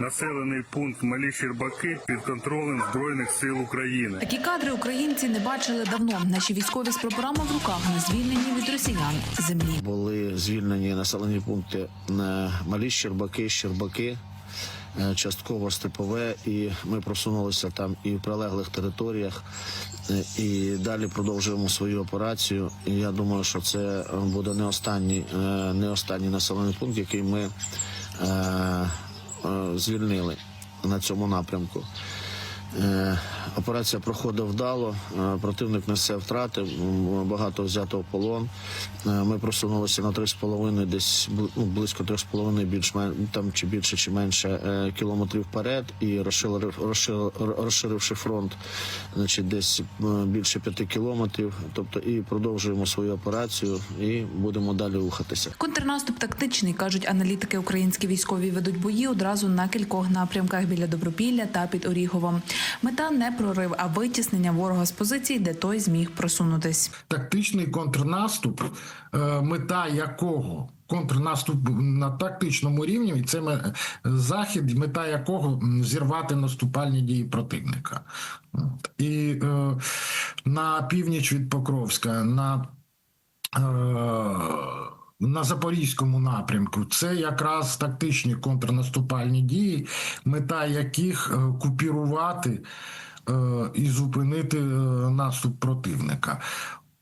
Населений пункт Малі Щербаки під контролем Збройних сил України. Такі кадри українці не бачили давно. Наші військові з прапорами в руках не звільнені від росіян землі. Були звільнені населені пункти на Малі Щербаки, Щербаки, е, частково Степове, і ми просунулися там і в прилеглих територіях. е, І далі продовжуємо свою операцію. І я думаю, що це буде не останній, е, не останній населений пункт, який ми звільнили на цьому напрямку. Операція проходить вдало. е, Противник несе втрати, багато взято в полон. Е, Ми просунулися на 3,5, десь ну, близько 3,5, більш там чи більше, чи менше е, кілометрів вперед, і розширив, розширив, розширивши фронт, значить, десь більше 5 кілометрів. Тобто і продовжуємо свою операцію і будемо далі рухатися. Контрнаступ тактичний, кажуть аналітики. Українські військові ведуть бої одразу на кількох напрямках біля Добропілля та під Оріховом. Мета не прорив, а витіснення ворога з позицій, де той зміг просунутись. Тактичний контрнаступ, е, мета якого контрнаступ на тактичному рівні, і це захід, мета якого зірвати наступальні дії противника. І е, на північ від Покровська, на е, на Запорізькому напрямку це якраз тактичні контрнаступальні дії, мета яких купірувати і зупинити е, наступ противника.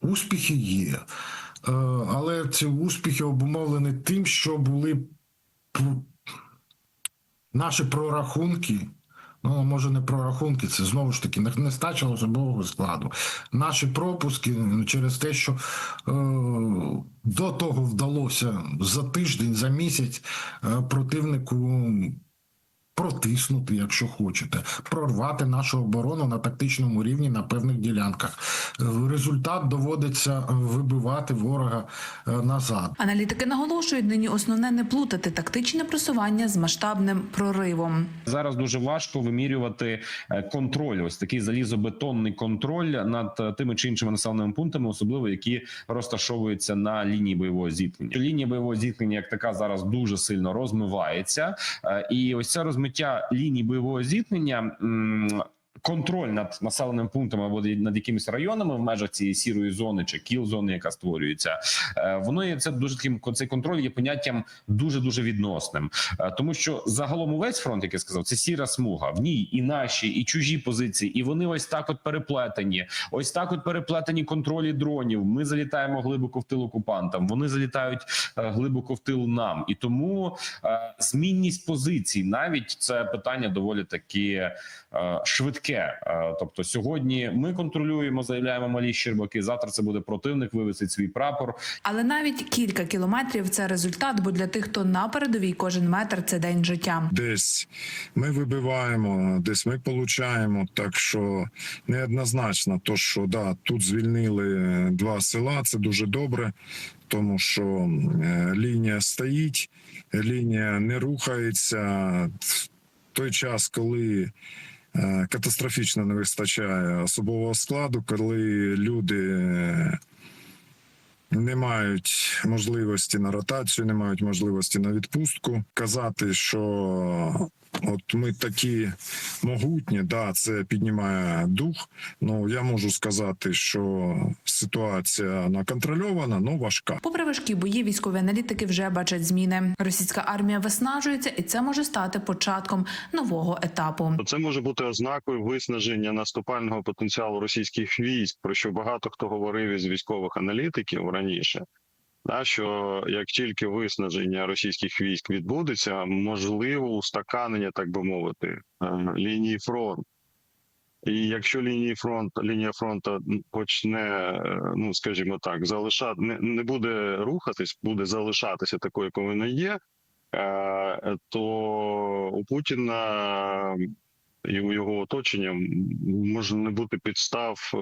Успіхи є, е, але ці успіхи обумовлені тим, що були наші прорахунки. Ну, може, не прорахунки, це знову ж таки не- нестача особового складу. Наші пропуски через те, що е, до того вдалося за тиждень, за місяць е, противнику протиснути, якщо хочете, прорвати нашу оборону на тактичному рівні на певних ділянках. Е, Результат доводиться вибивати ворога е, назад. Аналітики наголошують, нині основне не плутати тактичне просування з масштабним проривом. Зараз дуже важко вимірювати е, контроль. Ось такий залізобетонний контроль над е, тими чи іншими населеними пунктами, особливо які розташовуються на лінії бойового зіткнення. Лінія бойового зіткнення, як така, зараз дуже сильно розмивається, Е, і ось ця це розмиття ліній бойового зіткнення. Контроль над населеним пунктом або над якимись районами в межах цієї сірої зони чи кіл зони, яка створюється, е, воно є це дуже таким цей контроль є поняттям дуже дуже відносним, Е, тому що загалом увесь фронт, як я сказав, це сіра смуга. В ній і наші, і чужі позиції, і вони ось так от переплетені. Ось так от переплетені контролі дронів. Ми залітаємо глибоко в тил окупантам. Вони залітають е, глибоко в тил нам, і тому змінність позицій, навіть це питання доволі таки е, швидке. Е, Тобто, сьогодні ми контролюємо, заявляємо малі щербаки. Завтра це буде противник, вивесить свій прапор. Але навіть кілька кілометрів це результат, бо для тих, хто на передовій, кожен метр це день життя. десь ми вибиваємо, десь ми получаємо. Так що неоднозначно, то що да, тут звільнили два села, це дуже добре, тому що е, лінія стоїть, лінія не рухається. В той час, коли катастрофічно не вистачає особового складу, коли люди. е, не мають можливості на ротацію, не мають можливості на відпустку. Казати, що от ми такі могутні, да, це піднімає дух. Ну я можу сказати, що ситуація наконтрольована, але важка. Попри важкі бої, військові аналітики вже бачать зміни. Російська армія виснажується, і це може стати початком нового етапу. Це може бути ознакою виснаження наступального потенціалу російських військ, про що багато хто говорив із військових аналітиків раніше. Да, що як тільки виснаження російських військ відбудеться, можливо устаканення, так би мовити, е, лінії фронту. І якщо лінії фронт, лінія фронту почне, е, ну скажімо так, залишати не, не буде рухатись, буде залишатися такою, якою вона є, е, то у Путіна у його оточення може не бути підстав е,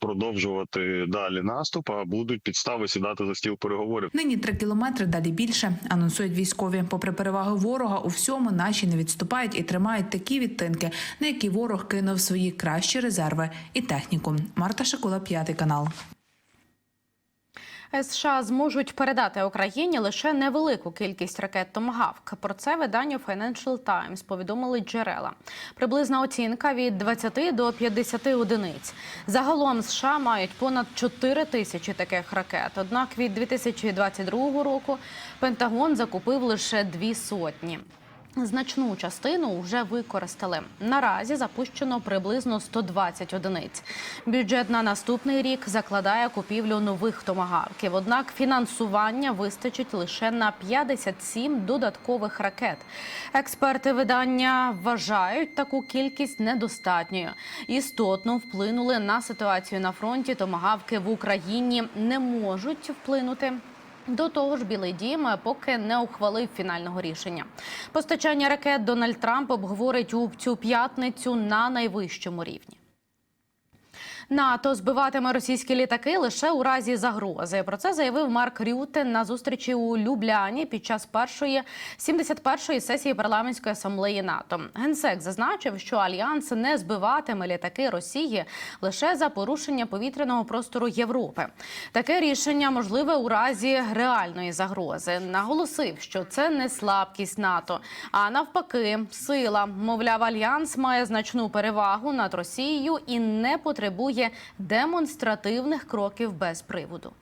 продовжувати далі наступ, а будуть підстави сідати за стіл переговорів. Нині три кілометри далі більше анонсують військові. Попри переваги ворога, у всьому наші не відступають і тримають такі відтинки, на які ворог кинув свої кращі резерви і техніку. Марта Шакула, п'ятий канал. США зможуть передати Україні лише невелику кількість ракет «Томагавк». Про це виданню Financial Times повідомили джерела. Приблизна оцінка від 20 до 50 одиниць. Загалом США мають понад 4 тисячі таких ракет. Однак від 2022 року Пентагон закупив лише дві сотні. Значну частину вже використали. Наразі запущено приблизно 120 одиниць. Бюджет на наступний рік закладає купівлю нових томагавків. Однак фінансування вистачить лише на 57 додаткових ракет. Експерти видання вважають таку кількість недостатньою. Істотно вплинули на ситуацію на фронті. Томагавки в Україні не можуть вплинути. До того ж, Білий Дім поки не ухвалив фінального рішення. Постачання ракет Дональд Трамп обговорить у цю п'ятницю на найвищому рівні. НАТО збиватиме російські літаки лише у разі загрози. Про це заявив Марк Рюте на зустрічі у Любляні під час першої 71-ї сесії парламентської асамблеї НАТО. Генсек зазначив, що альянс не збиватиме літаки Росії лише за порушення повітряного простору Європи. Таке рішення можливе у разі реальної загрози. Наголосив, що це не слабкість НАТО, а навпаки, сила. Мовляв, альянс має значну перевагу над Росією і не потребує демонстративних кроків без приводу.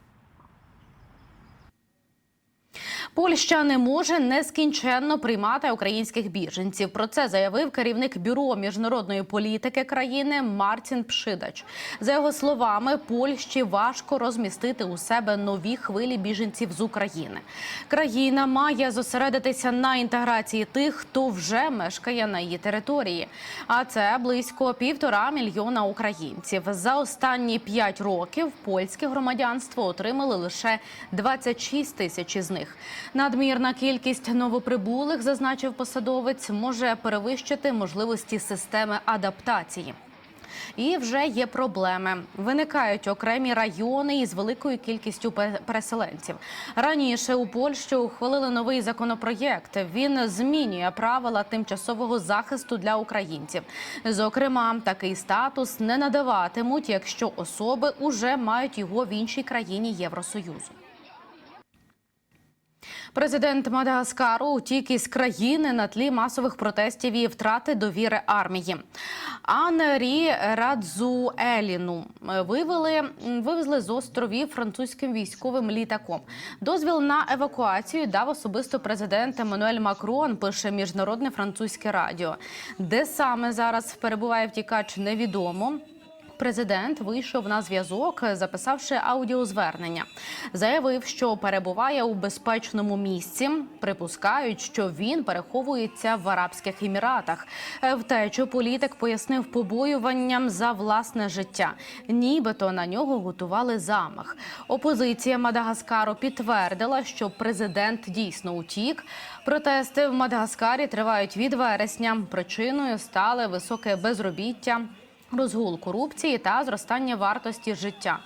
Польща не може нескінченно приймати українських біженців. Про це заявив керівник бюро міжнародної політики країни Мартін Пшидач. За його словами, Польщі важко розмістити у себе нові хвилі біженців з України. Країна має зосередитися на інтеграції тих, хто вже мешкає на її території. А це близько півтора мільйона українців. За останні п'ять років польське громадянство отримали лише 26 тисяч із них. Надмірна кількість новоприбулих, зазначив посадовець, може перевищити можливості системи адаптації. І вже є проблеми. Виникають окремі райони із великою кількістю переселенців. Раніше у Польщі ухвалили новий законопроєкт. Він змінює правила тимчасового захисту для українців. Зокрема, такий статус не надаватимуть, якщо особи уже мають його в іншій країні Євросоюзу. Президент Мадагаскару утік із країни на тлі масових протестів і втрати довіри армії. Анрі Радзуеліну вивели вивезли з островів французьким військовим літаком. Дозвіл на евакуацію дав особисто президент Еммануель Макрон. Пише міжнародне французьке радіо. Де саме зараз перебуває втікач, невідомо. Президент вийшов на зв'язок, записавши аудіозвернення. Заявив, що перебуває у безпечному місці. Припускають, що він переховується в Арабських Еміратах. Е, Втечу політик пояснив побоюванням за власне життя. Нібито на нього готували замах. Опозиція Мадагаскару підтвердила, що президент дійсно утік. Протести в Мадагаскарі тривають від вересня. Причиною стали високе безробіття. Розгул корупції та зростання вартості життя.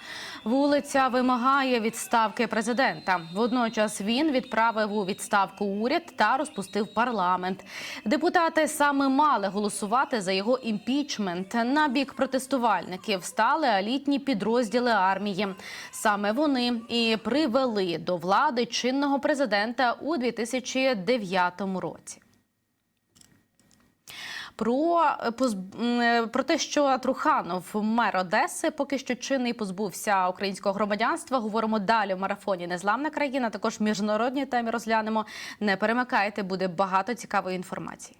Вулиця вимагає відставки президента. Водночас він відправив у відставку уряд та розпустив парламент. Депутати саме мали голосувати за його імпічмент. На бік протестувальників стали елітні підрозділи армії. Саме вони і привели до влади чинного президента у 2009 році. Про, е, е, про те, що Труханов, мер Одеси, поки що чинний позбувся українського громадянства. Говоримо далі в марафоні Незламна країна. Також міжнародні темі розглянемо. Не перемикайте, буде багато цікавої інформації.